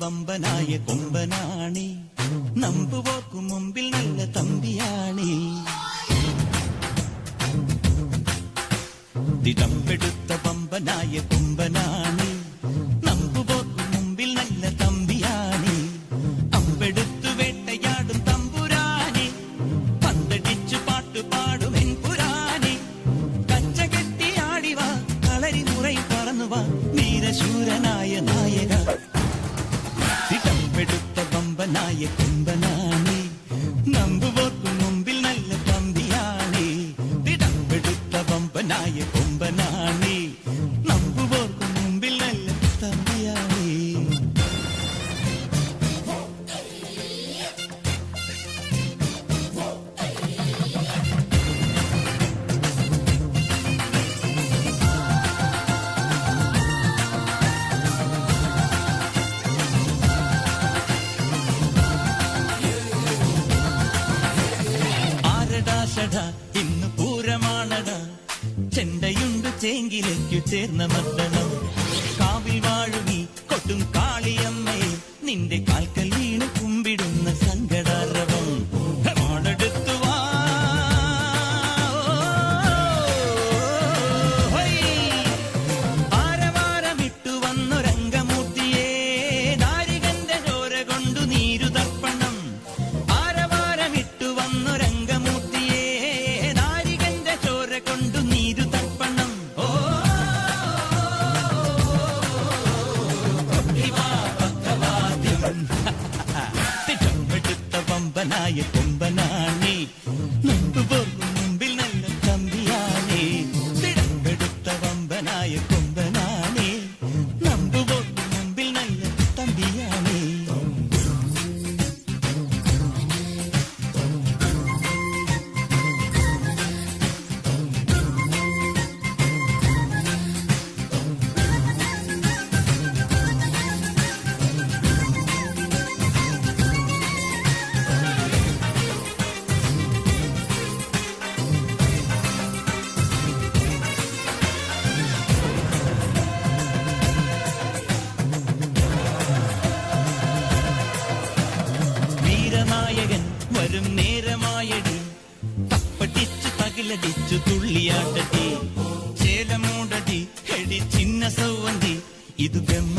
വമ്പനായ കൊമ്പനാണി. നമ്പുപോക്കു മുമ്പിൽ നല്ല തമ്പിയാണി. തിടമ്പെടുത്ത വമ്പനായ കൊമ്പനാണി. വമ്പനായ ഷട ഇന്ന് പൂരമാണട ചെണ്ടയുണ്ട് ചേങ്കിലേക്കു ചേർന്ന മർദ്ദനം. കാവിൽ വാഴുകി കൊട്ടും കാളിയമ്മയെ നിന്റെ കാൽക്കൽ വീണ് കുമ്പിടുന്ന സങ്കടാരവം തിടമ്പെടുത്ത വമ്പനായ കൊമ്പനാണി നമ്പുപോർക്കും മുമ്പിൽ നല്ല തമ്പിയാണി തിടമ്പെടുത്ത വമ്പനായ ಗೆಲಡಿಚ್ಚು ತುಳ್ಳಿಯಾಟಟಿ ಚೇಲ ಮೂಡಟಿ ಹೆಡಿ ಚಿನ್ನ ಸೌವಂದಿ ಇದು ಬೆಮ್ಮ